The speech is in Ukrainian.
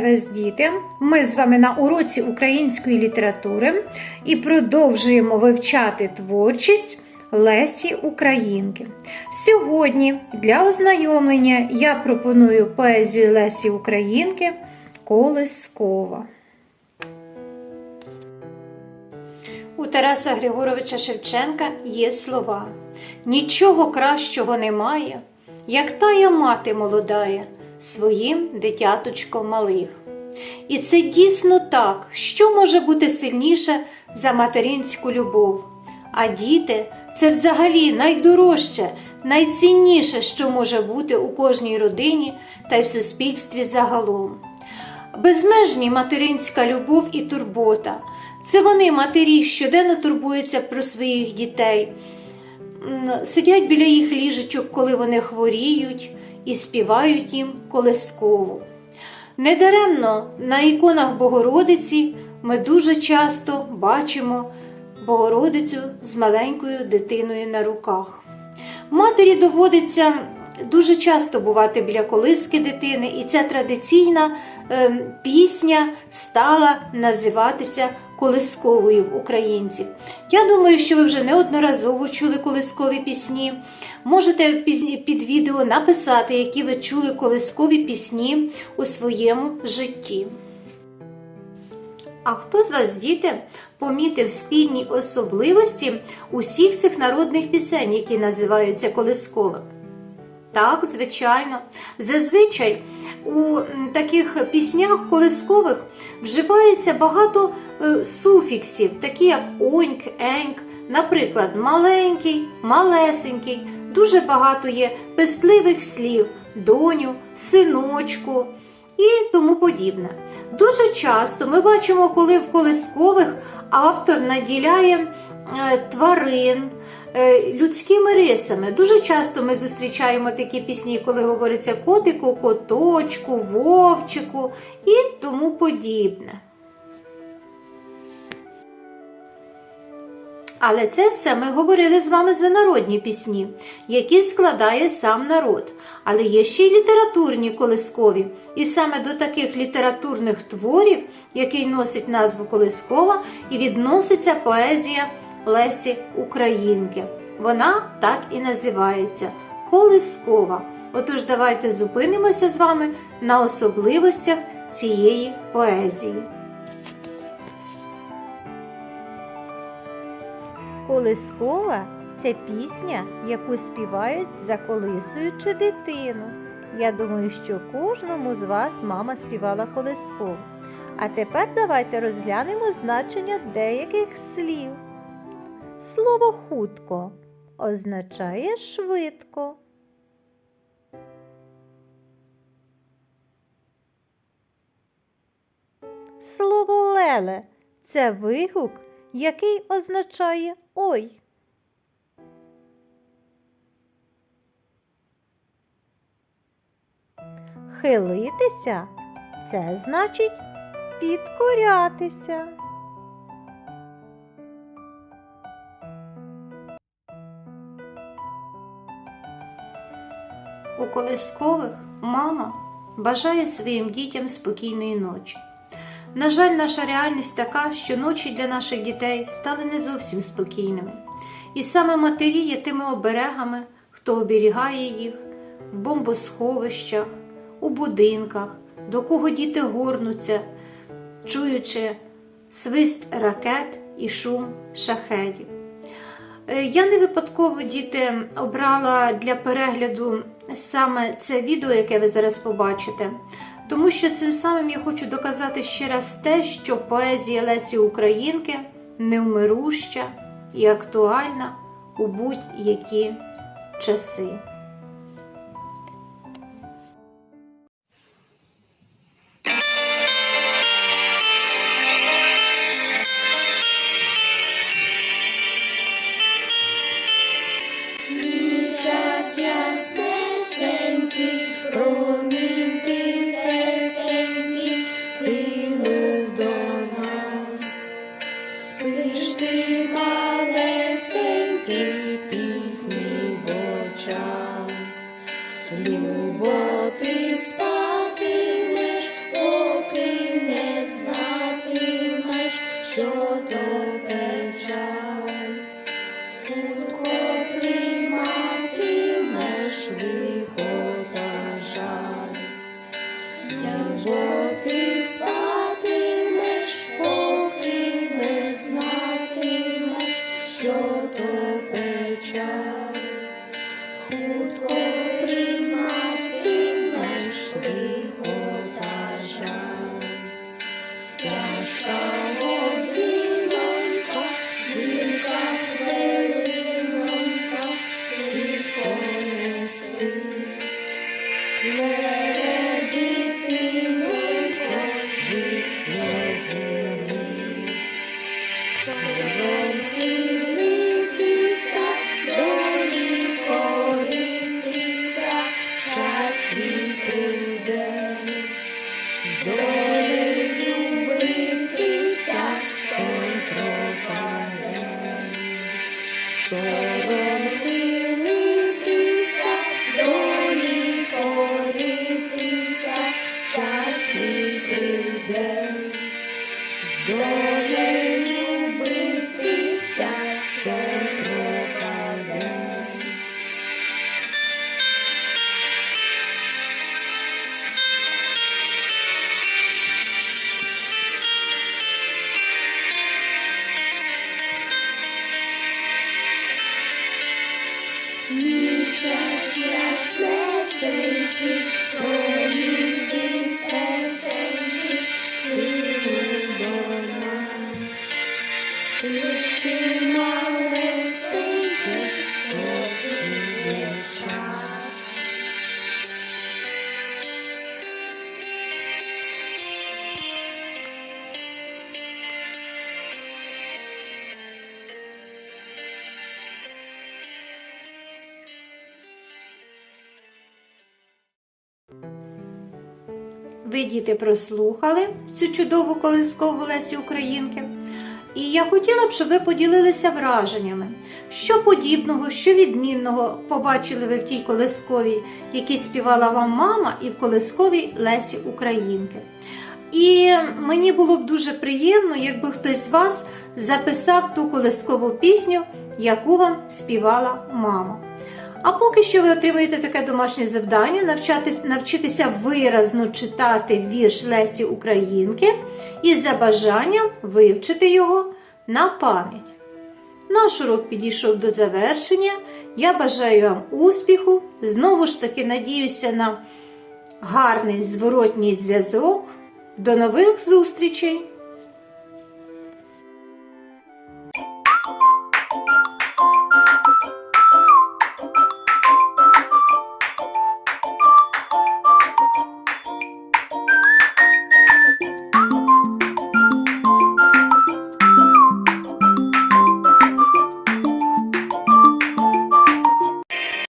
вас, діти! Ми з вами на уроці української літератури і продовжуємо вивчати творчість Лесі Українки. Сьогодні для ознайомлення я пропоную поезію Лесі Українки Колискова. У Тараса Григоровича Шевченка є слова: Нічого кращого немає, як тая мати молодая своїм дитяточком малих. І це дійсно так, що може бути сильніше за материнську любов. А діти це взагалі найдорожче, найцінніше, що може бути у кожній родині та й в суспільстві загалом. Безмежні материнська любов і турбота. Це вони, матері, щоденно турбуються про своїх дітей, сидять біля їх ліжечок, коли вони хворіють, і співають їм колискову. Недаремно на іконах Богородиці ми дуже часто бачимо Богородицю з маленькою дитиною на руках. Матері доводиться дуже часто бувати біля колиски дитини, і ця традиційна е, пісня стала називатися колисковою в українців. Я думаю, що ви вже неодноразово чули колискові пісні. Можете під відео написати, які ви чули колискові пісні у своєму житті. А хто з вас, діти, помітив спільні особливості усіх цих народних пісень, які називаються колисковими? Так, звичайно. Зазвичай у таких піснях колискових вживається багато е, суфіксів, такі як оньк, еньк, наприклад, маленький, малесенький. Дуже багато є пестливих слів, доню, синочку і тому подібне. Дуже часто ми бачимо, коли в колискових автор наділяє е, тварин людськими рисами. Дуже часто ми зустрічаємо такі пісні, коли говориться котику, коточку, вовчику і тому подібне. Але це все ми говорили з вами за народні пісні, які складає сам народ. Але є ще й літературні колискові. І саме до таких літературних творів, який носить назву Колискова, і відноситься поезія Лесі Українки. Вона так і називається Колискова. Отож, давайте зупинимося з вами на особливостях цієї поезії. Колискова це пісня, яку співають заколисуючи дитину. Я думаю, що кожному з вас мама співала колискову. А тепер давайте розглянемо значення деяких слів. Слово хутко означає швидко. Слово леле це вигук, який означає ой. Хилитися це значить підкорятися. Колискових мама бажає своїм дітям спокійної ночі. На жаль, наша реальність така, що ночі для наших дітей стали не зовсім спокійними. І саме матері є тими оберегами, хто оберігає їх в бомбосховищах, у будинках, до кого діти горнуться, чуючи свист ракет і шум шахедів. Е, Я не випадково діти обрала для перегляду саме це відео, яке ви зараз побачите, тому що цим самим я хочу доказати ще раз те, що поезія Лесі Українки невмируща і актуальна у будь-які часи. Спиш ти, малесенький, пізній бо любо ти спиш. час, хутко прийматимеш лихота жаль, тяжка годинонька, гірка хвилинонька, лихо. Ви, діти, прослухали цю чудову колискову Лесі Українки. І я хотіла б, щоб ви поділилися враженнями, що подібного, що відмінного побачили ви в тій колисковій, якій співала вам мама, і в колисковій Лесі Українки. І мені було б дуже приємно, якби хтось з вас записав ту колискову пісню, яку вам співала мама. А поки що ви отримуєте таке домашнє завдання навчатись, навчитися виразно читати вірш Лесі Українки і за бажанням вивчити його на пам'ять. Наш урок підійшов до завершення. Я бажаю вам успіху. Знову ж таки надіюся на гарний зворотній зв'язок. До нових зустрічей!